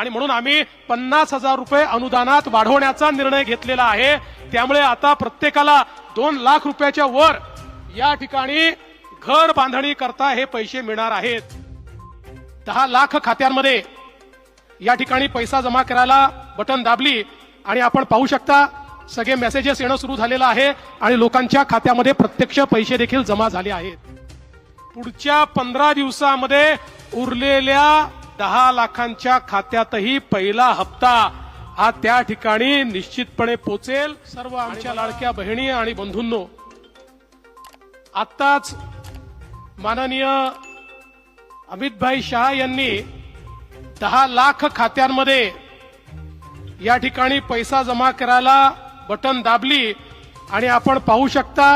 आणि म्हणून आम्ही पन्नास हजार रुपये अनुदानात वाढवण्याचा निर्णय घेतलेला आहे. त्यामुळे आता प्रत्येकाला दोन लाख रुपयाच्या वर या ठिकाणी घर बांधणी करता हे पैसे मिळणार आहेत. दहा लाख खात्यांमध्ये या ठिकाणी पैसा जमा करायला बटन दाबली आणि आपण पाहू शकता सगळे मेसेजेस येणं सुरू झालेलं आहे आणि लोकांच्या खात्यामध्ये प्रत्यक्ष पैसे देखील जमा झाले आहेत. पुढच्या पंधरा दिवसामध्ये उरलेल्या दहा लाखांच्या खात्यातही पहिला हप्ता हा त्या ठिकाणी निश्चितपणे पोचेल. सर्व आमच्या लाडक्या बहिणी आणि बंधूंनो आत्ताच माननीय अमितभाई शहा यांनी दहा लाख खात्यांमध्ये या ठिकाणी पैसा जमा करायला बटन दाबली आणि आपण पाहू शकता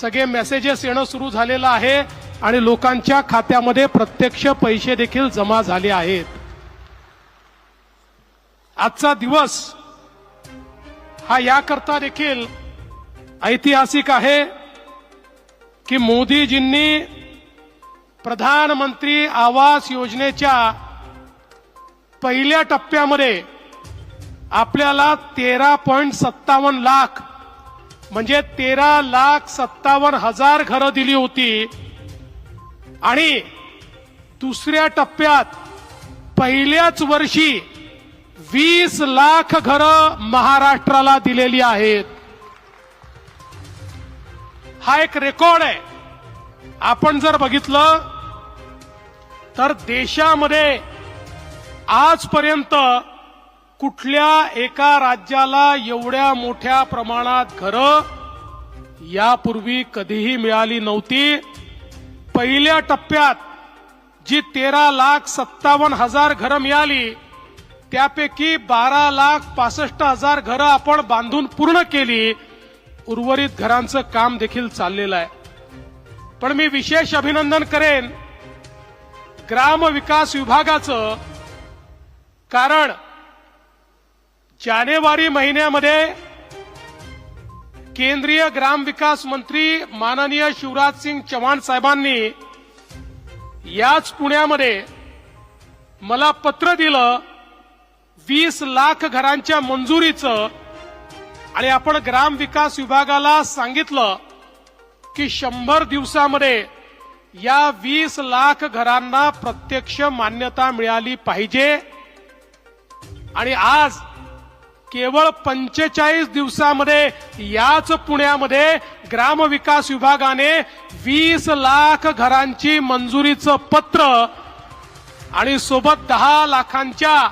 सगळे मेसेजेस येणं सुरू झालेलं आहे. आणि लोकांच्या खात्यामध्ये प्रत्यक्ष पैसे देखील जमा झाले आहेत. आजचा दिवस हा याकरता देखील ऐतिहासिक आहे की मोदीजींनी प्रधानमंत्री आवास योजनेच्या पहिल्या टप्प्यामध्ये आपल्याला तेरा पॉईंट सत्तावन्न लाख म्हणजे तेरा लाख सत्तावन्न हजार घरं दिली होती. आणि दुसऱ्या टप्प्यात पहिल्याच वर्षी वीस लाख घरं महाराष्ट्राला दिलेली आहेत. हा एक रेकॉर्ड आहे. आपण जर बघितलं तर देशामध्ये आजपर्यंत कुठल्या एका राज्याला एवढ्या मोठ्या प्रमाणात घरं यापूर्वी कधीही मिळाली नव्हती. पहिल्या टप्प्यात जी तेरा लाख सत्तावन्न हजार घरं मिळाली त्यापैकी बारा लाख पासष्ट हजार घरं आपण बांधून पूर्ण केली उर्वरित घरांचं काम देखील चाललेलं आहे. पण मी विशेष अभिनंदन करेन ग्राम विकास विभागाचं कारण जानेवारी महिन्यामध्ये केंद्रीय ग्राम विकास मंत्री माननीय शिवराज सिंग चव्हाण साहेबांनी याच पुण्यामध्ये मला पत्र दिलं वीस लाख घरांच्या मंजुरीचं आणि आपण ग्राम विकास विभागाला सांगितलं की शंभर दिवसामध्ये या वीस लाख घरांना प्रत्यक्ष मान्यता मिळाली पाहिजे. आणि आज केवळ पंचेचाळीस दिवसामध्ये याच पुण्यामध्ये ग्रामविकास विभागाने वीस लाख घरांची मंजुरीचं पत्र आणि सोबत दहा लाखांच्या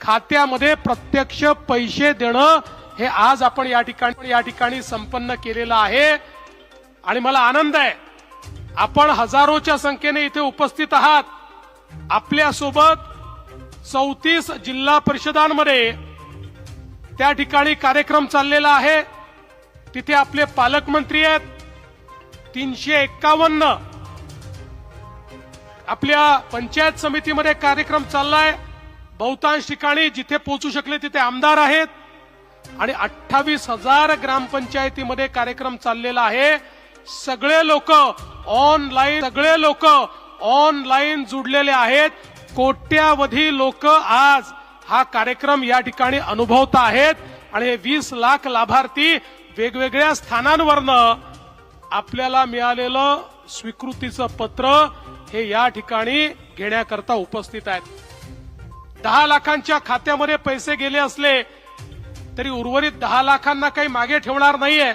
खात्यामध्ये प्रत्यक्ष पैसे देणं हे आज आपण या ठिकाणी या ठिकाणी संपन्न केलेलं आहे. आणि मला आनंद आहे. आपण हजारोच्या संख्येने इथे उपस्थित आहात. आपल्यासोबत चौतीस जिल्हा परिषदांमध्ये त्या ठिकाणी कार्यक्रम चाललेला आहे. तिथे आपले पालकमंत्री आहेत. तीनशे एक्कावन्न. आपल्या पंचायत समितीमध्ये कार्यक्रम चाललाय. बहुतांश ठिकाणी जिथे पोहोचू शकले तिथे आमदार आहेत. आणि अठ्ठावीस हजार ग्रामपंचायतीमध्ये कार्यक्रम चाललेला आहे. सगळे लोक ऑनलाईन सगळे लोक ऑनलाईन जुडलेले आहेत. कोट्यावधी लोक आज हा कार्यक्रम या ठिकाणी अनुभवत आहेत आणि वीस लाख लाभार्थी वेगवेगळ्या स्थानांवरनं आपल्याला मिळालेलं स्वीकृतीचं पत्र हे या ठिकाणी घेण्याकरता उपस्थित आहेत. दहा लाखांच्या खात्यामध्ये पैसे गेले असले तरी उर्वरित दहा लाखांना काही मागे ठेवणार नाहीये.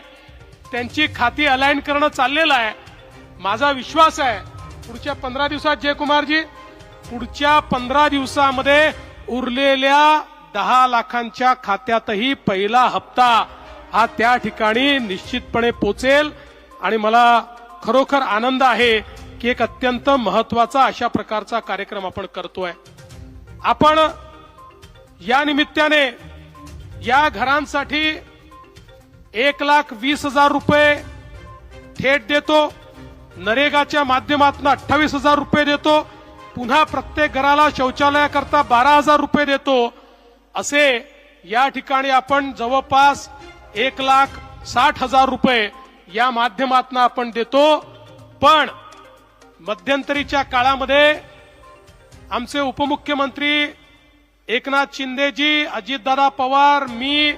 त्यांची खाती अलाइन करणं चाललेलं आहे. माझा विश्वास आहे पुढच्या पंधरा दिवसात जयकुमारजी पुढच्या पंधरा दिवसामध्ये उरलेल्या दहा लाखांच्या खात्यातही पहिला हप्ता हा त्या ठिकाणी निश्चितपणे पोचेल. आणि मला खरोखर आनंद आहे की एक अत्यंत महत्त्वाचा अशा प्रकारचा कार्यक्रम आपण करतोय. आपण या निमित्ताने या घरांसाठी एक लाख वीस हजार रुपये थेट देतो. नरेगाच्या माध्यमातून अठ्ठावीस हजार रुपये देतो. पुन्हा प्रत्येक घराला शौचालयाकरता बारा हजार रुपये देतो. असे या ठिकाणी आपण जवळपास एक लाख साठ हजार रुपये या माध्यमातून आपण देतो. पण मध्यंतरीच्या काळामध्ये आमचे उपमुख्यमंत्री एकनाथ शिंदेजी अजितदादा पवार मी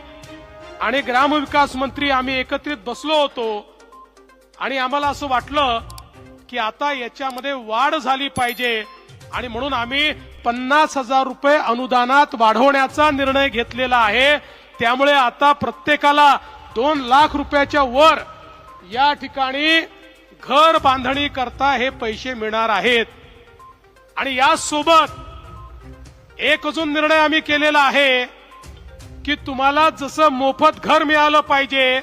आणि ग्रामविकास मंत्री आम्ही एकत्रित बसलो होतो. आणि आम्हाला असं वाटलं की आता याच्यामध्ये वाढ झाली पाहिजे. आणि म्हणून आम्ही पन्नास हजार रुपये अनुदानात वाढवण्याचा निर्णय घेतलेला आहे. त्यामुळे आता प्रत्येकाला दोन लाख रुपयाच्या वर या ठिकाणी घर बांधणी करता हे पैसे मिळणार आहेत. आणि यासोबत एक अजून निर्णय आम्ही केलेला आहे की तुम्हाला जसं मोफत घर मिळालं पाहिजे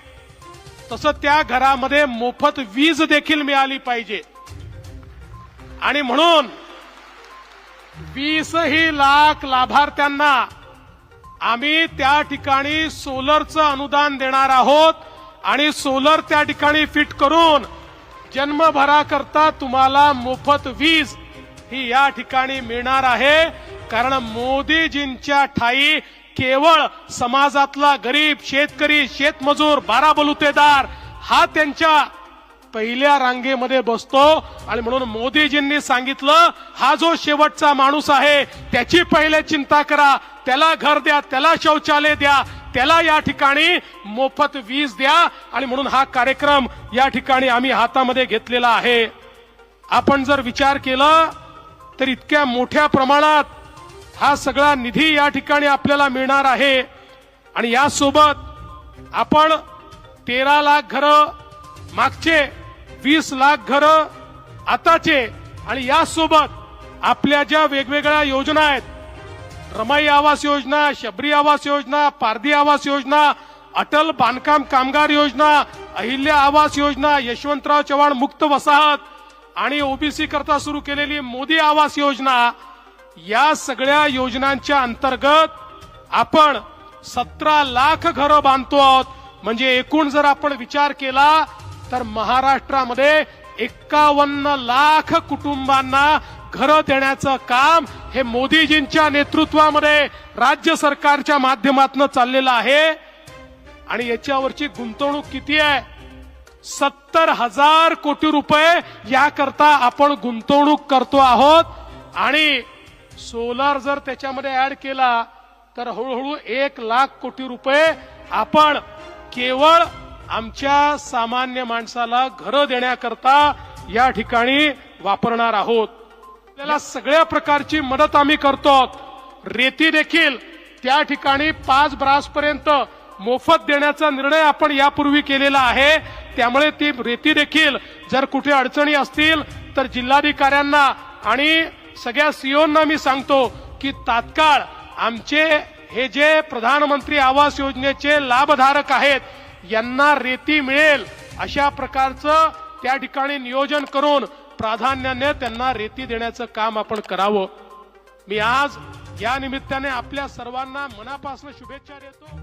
तसं त्या घरामध्ये मोफत वीज देखील मिळाली पाहिजे. आणि म्हणून वीसही लाख लाभार्थ्यांना आम्ही त्या ठिकाणी सोलरचं अनुदान देणार आहोत आणि सोलर त्या ठिकाणी फिट करून जन्मभराकरता तुम्हाला मोफत वीज ही या ठिकाणी मिळणार आहे. कारण मोदीजींच्या ठाई केवळ समाजातला गरीब शेतकरी शेतमजूर बारा बलुतेदार हा त्यांच्या पहिल्या रांगेमध्ये बसतो. आणि म्हणून मोदीजींनी सांगितलं हा जो शेवटचा माणूस आहे त्याची पहिले चिंता करा. त्याला घर द्या त्याला शौचालय द्या त्याला या ठिकाणी मोफत वीज द्या. आणि म्हणून हा कार्यक्रम या ठिकाणी आम्ही हातामध्ये घेतलेला आहे. आपण जर विचार केला तर इतक्या मोठ्या प्रमाणात हा सगळा निधी या ठिकाणी आपल्याला मिळणार आहे. आणि यासोबत आपण तेरा लाख घरं मागचे वीस लाख घरं आताचे आणि यासोबत आपल्या ज्या वेगवेगळ्या योजना आहेत रमाई आवास योजना शबरी आवास योजना पारधी आवास योजना अटल बांधकाम कामगार योजना अहिल्या आवास योजना यशवंतराव चव्हाण मुक्त वसाहत आणि ओबीसी करता सुरू केलेली मोदी आवास योजना या सगळ्या योजनांच्या अंतर्गत आपण सतरा लाख घरं बांधतो आहोत. म्हणजे एकूण जर आपण विचार केला तर महाराष्ट्रामध्ये एक्कावन्न लाख कुटुंबांना घरं देण्याचं काम हे मोदीजींच्या नेतृत्वामध्ये राज्य सरकारच्या माध्यमातून चाललेलं आहे. आणि याच्यावरची गुंतवणूक किती आहे? सत्तर हजार कोटी रुपये याकरता आपण गुंतवणूक करतो आहोत. आणि सोलार जर त्याच्यामध्ये ऍड केला तर हळूहळू एक लाख कोटी रुपये आपण केवळ आमच्या सामान्य माणसाला घरं देण्याकरता या ठिकाणी वापरणार आहोत. आपल्याला सगळ्या प्रकारची मदत आम्ही करतो. रेती देखील त्या ठिकाणी पाच ब्रास पर्यंत मोफत देण्याचा निर्णय आपण यापूर्वी केलेला आहे. त्यामुळे ती रेती देखील जर कुठे अडचणी असतील तर जिल्हाधिकाऱ्यांना आणि सगळ्या सीओना मी सांगतो की तात्काळ आमचे हे जे प्रधानमंत्री आवास योजनेचे लाभधारक आहेत यांना रेती मिळेल अशा प्रकारचं त्या ठिकाणी नियोजन करून प्राधान्याने त्यांना रेती देण्याचं काम आपण करावं. मी आज या निमित्ताने आपल्या सर्वांना मनापासून शुभेच्छा देतो.